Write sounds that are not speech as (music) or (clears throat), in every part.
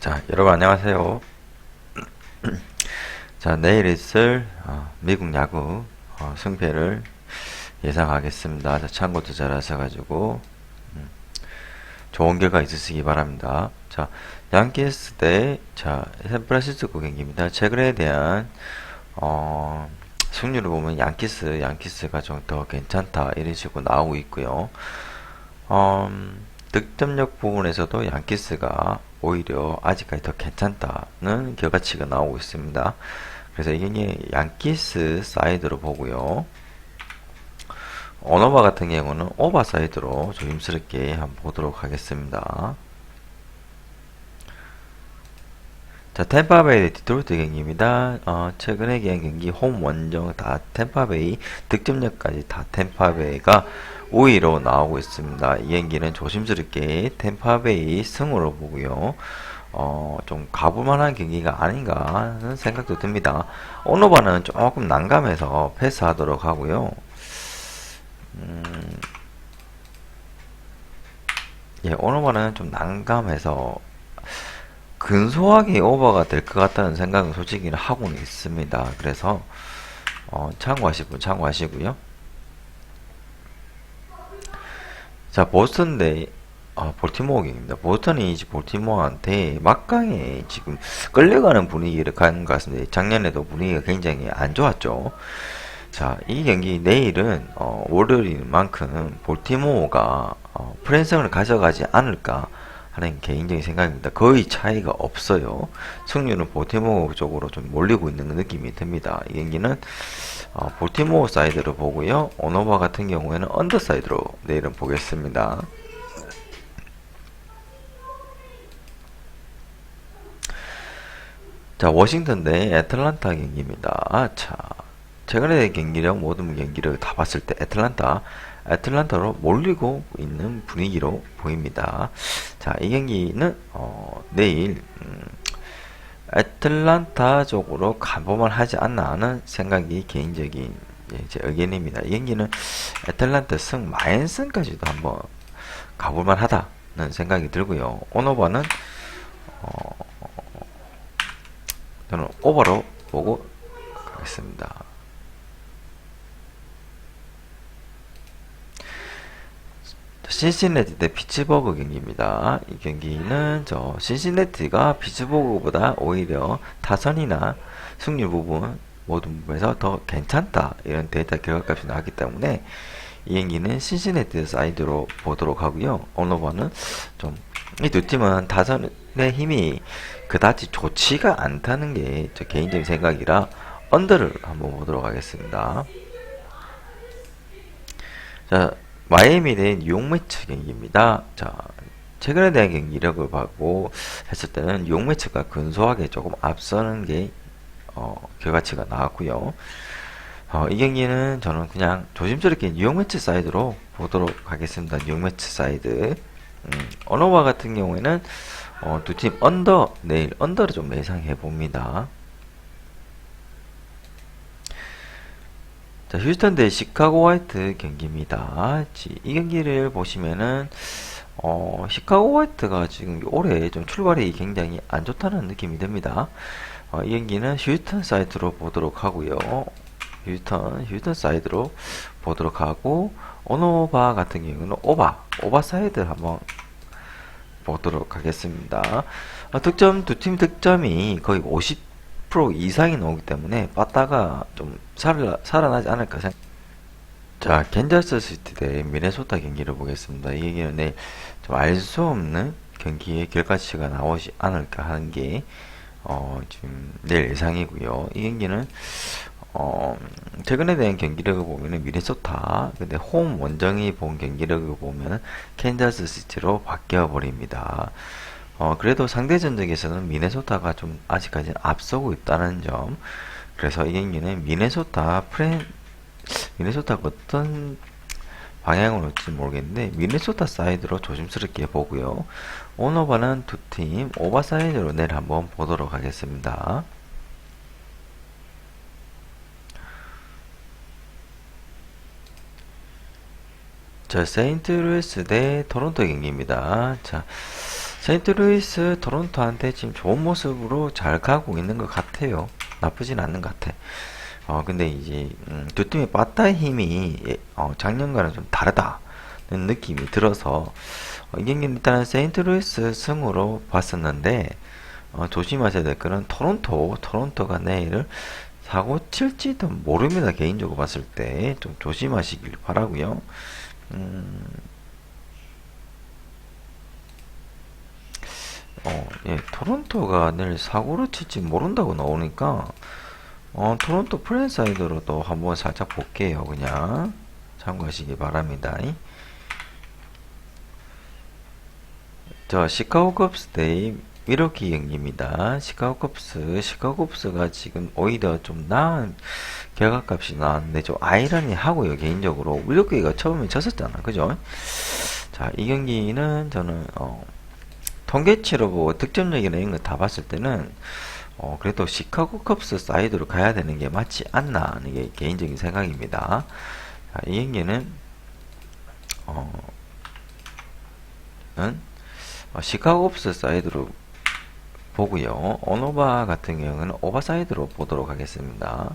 자, 여러분 안녕하세요. (clears throat) 자, 내일 있을 어, 미국 야구 어, 승패를 예상하겠습니다. 자, 참고도 잘 하셔가지고 음, 좋은 결과 있으시기 바랍니다. 자, 양키스 대 자, 샌프란시스코 경기입니다. 최근에 대한 어, 승률을 보면 양키스, 양키스가 좀 더 괜찮다 이런 식으로 나오고 있고요. 음, 득점력 부분에서도 양키스가 오히려 아직까지 더 괜찮다는 결과치가 나오고 있습니다. 그래서 이게 양키스 사이드로 보고요. 언어바 같은 경우는 오바 사이드로 조심스럽게 한번 보도록 하겠습니다. 자, 템파베이 디트로이트 경기입니다. 어, 최근에 경기 홈 원정 다 템파베이 득점력까지 다 템파베이가 5위로 나오고 있습니다. 이 경기는 조심스럽게 템파베이 승으로 보고요. 어, 좀 가볼만한 경기가 아닌가 하는 생각도 듭니다. 오노바는 조금 난감해서 패스하도록 하고요. 음, 예, 오노바는 좀 난감해서 근소하게 오버가 될 것 같다는 생각은 솔직히 하고는 있습니다. 그래서 어, 참고하실 분 참고하시고요. 자, 보스턴 대 아, 볼티모어 경기입니다. 보스턴이 이제 볼티모어한테 막강에 지금 끌려가는 분위기를 가는 것 같습니다. 작년에도 분위기가 굉장히 안 좋았죠. 자, 이 경기 내일은 어, 월요일인 만큼 볼티모어가 어, 프랜승을 가져가지 않을까 하는 개인적인 생각입니다. 거의 차이가 없어요. 승률은 볼티모어 쪽으로 좀 몰리고 있는 느낌이 듭니다. 이 경기는 어, 볼티모어 사이드로 보고요. 오노바 같은 경우에는 언더 사이드로 내일은 보겠습니다. 자, 워싱턴 대 애틀란타 경기입니다. 자, 최근의 경기력, 모든 경기를 다 봤을 때 애틀란타, 애틀란타로 몰리고 있는 분위기로 보입니다. 자, 이 경기는 어, 내일 음, 애틀란타 쪽으로 가보만 하지 않나 하는 생각이 개인적인 예, 제 의견입니다. 이 경기는 애틀란타 승 마인슨까지도 한번 가볼만 하다는 생각이 들고요. 오노바는 어, 저는 오버로 보고 가겠습니다. 신시내티 대 피츠버그 경기입니다. 이 경기는 저 신시내티가 피츠버그보다 오히려 타선이나 승률 부분 모든 부분에서 더 괜찮다 이런 데이터 결과값이 나왔기 때문에 이 경기는 신시내티 사이드로 보도록 하고요. 오너버는 좀 이 두 팀은 타선의 힘이 그다지 좋지가 않다는 게 저 개인적인 생각이라 언더를 한번 보도록 하겠습니다. 자, 마이애미 대 뉴욕 매치 경기입니다. 자, 최근에 대한 경기력을 보고 했을 때는 뉴욕 매치가 근소하게 조금 앞서는 게 어, 결과치가 나왔고요. 어, 이 경기는 저는 그냥 조심스럽게 뉴욕 매치 사이드로 보도록 하겠습니다. 뉴욕 매치 사이드. 음, 언어와 같은 경우에는 어, 두 팀 언더 내일 언더를 좀 예상해 봅니다. 자, 휴스턴 대 시카고 화이트 경기입니다. 이 경기를 보시면은 어, 시카고 화이트가 지금 올해 좀 출발이 굉장히 안 좋다는 느낌이 듭니다. 어, 이 경기는 휴스턴 사이트로 보도록 하고요. 휴스턴, 휴스턴 사이드로 보도록 하고 오노바 같은 경우는 오바, 오바 사이드 한번 보도록 하겠습니다. 어, 득점 두 팀 득점이 거의 50 10% 이상이 나오기 때문에 빠따가 좀 살아, 살아나지 않을까 생각. 자, 캔자스 시티 대 미네소타 경기를 보겠습니다. 이 경기는 네, 좀알 수 없는 경기의 결과치가 나오지 않을까 하는 게 어, 지금 내일 예상이고요. 이 경기는 어, 최근에 대한 경기력을 보면은 미네소타, 근데 홈 원정이 본 경기력을 보면 캔자스 시티로 바뀌어 버립니다. 어, 그래도 상대 전적에서는 미네소타가 좀 아직까지는 앞서고 있다는 점. 그래서 이 경기는 미네소타 프렌, 미네소타가 어떤 방향으로 올지 모르겠는데, 미네소타 사이드로 조심스럽게 보고요. 오너바는 두 팀 오바 사이드로 내일 한번 보도록 하겠습니다. 자, 세인트루이스 대 토론토 경기입니다. 자, 세인트루이스 토론토한테 지금 좋은 모습으로 잘 가고 있는 것 같아요. 나쁘진 않는 것 같아. 어, 근데 이제, 음, 두 팀의 빠따의 힘이, 예, 어, 작년과는 좀 다르다는 느낌이 들어서, 어, 이 경기는 일단은 세인트루이스 승으로 봤었는데, 어, 조심하셔야 될 거는 토론토, 토론토가 내일 사고 칠지도 모릅니다. 개인적으로 봤을 때. 좀 조심하시길 바라고요 음, 어, 예, 토론토가 내일 사고를 칠지 모른다고 나오니까, 어, 토론토 프랜사이드로도 한번 살짝 볼게요. 그냥. 참고하시기 바랍니다. 저, 시카고 컵스 데이 미러키 경기입니다. 시카고 컵스, 시카고 컵스가 지금 오히려 좀 나은 결과값이 나왔는데 좀 아이러니 하고요, 개인적으로. 미러키가 처음에 졌었잖아. 그죠? 자, 이 경기는 저는, 어, 통계치로 보고 득점력이나 이런 거 다 봤을 때는 어, 그래도 시카고 컵스 사이드로 가야 되는 게 맞지 않나 하는 게 개인적인 생각입니다. 자, 이 경기는 어, 는 어, 시카고 컵스 사이드로 보고요. 오노바 같은 경우는 오버사이드로 보도록 하겠습니다.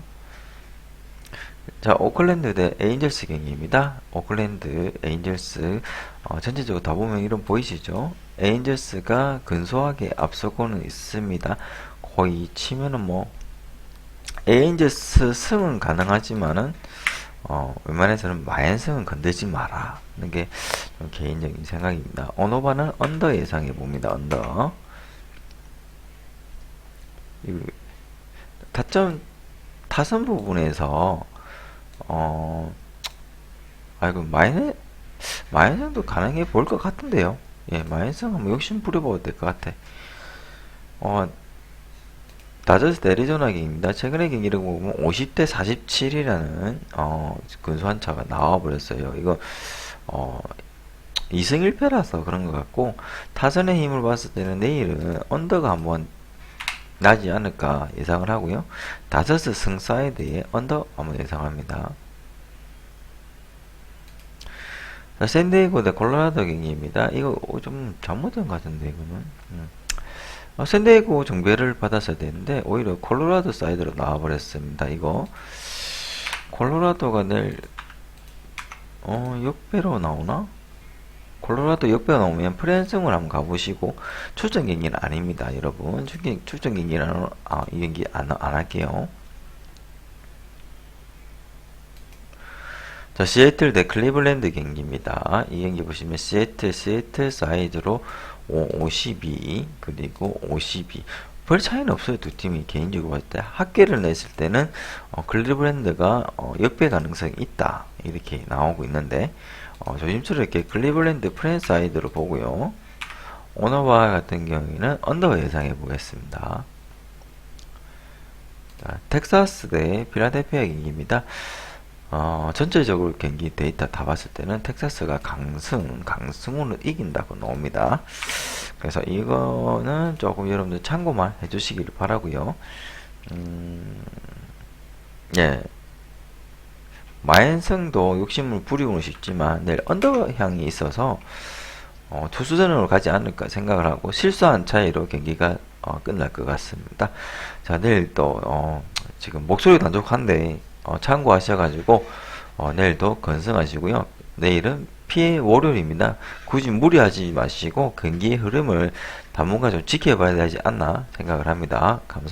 자, 오클랜드 대 에인절스 경기입니다. 오클랜드, 에인절스, 어, 전체적으로 다 보면 이름 보이시죠? 에인절스가 근소하게 앞서고는 있습니다. 거의 치면은 뭐, 에인절스 승은 가능하지만은, 어, 웬만해서는 마연승은 건들지 마라. 하는 게 개인적인 생각입니다. 오노바는 언더 예상해 봅니다. 언더. 타점, 타선 부분에서 어, 아이고, 마이너, 마이너도 가능해 볼것 같은데요. 예, 마이너스 한번 욕심 부려봐도 될 것 같아. 어, 다저스 대리조나 경기입니다. 최근의 경기를 보면 50대 47이라는, 어, 근소한 차가 나와버렸어요. 이거, 어, 2승 1패라서 그런 것 같고, 타선의 힘을 봤을 때는 내일은 언더가 한번 나지 않을까 예상을 하고요. 다저스 승 사이드에 언더 한번 예상합니다. 자, 샌디에고 대 콜로라도 경기입니다. 이거 좀 잘못된 것 같은데 이거는. 음. 어, 샌디에고 정배를 받았어야 되는데 오히려 콜로라도 사이드로 나와버렸습니다. 이거 콜로라도가 내일 어 역배로 나오나? 콜로라도 역배가 나오면 프랜승을 한번 가보시고 출전 경기는 아닙니다, 여러분. 출전, 경기는 아, 이 경기 안, 안 할게요. 자, 시애틀 대 클리블랜드 경기입니다. 이 경기 보시면 시애틀, 시애틀 사이드로 52 그리고 52. 별 차이는 없어요. 두 팀이 개인적으로 봤을 때 합계를 냈을 때는 어, 클리블랜드가 어, 역배 가능성이 있다 이렇게 나오고 있는데 어, 조심스럽게 클리블랜드 프랜사이드로 보고요. 오너바 같은 경우에는 언더 예상해 보겠습니다. 자, 텍사스 대 필라델피아 경기입니다. 어, 전체적으로 경기 데이터 다 봤을 때는 텍사스가 강승, 강승으로 이긴다고 나옵니다. 그래서 이거는 조금 여러분들 참고만 해주시길 바라고요. 음, 예, 마엔성도 욕심을 부리고는 싶지만 내일 언더향이 있어서 어, 투수전으로 가지 않을까 생각을 하고 실수한 차이로 경기가 어, 끝날 것 같습니다. 자 내일 또 어, 지금 목소리 단족한데 어, 참고하셔가지고 어, 내일도 건승하시고요. 내일은 피해 월요일입니다. 굳이 무리하지 마시고 경기의 흐름을 당분간 좀 지켜봐야 되지 않나 생각을 합니다. 감사합니다.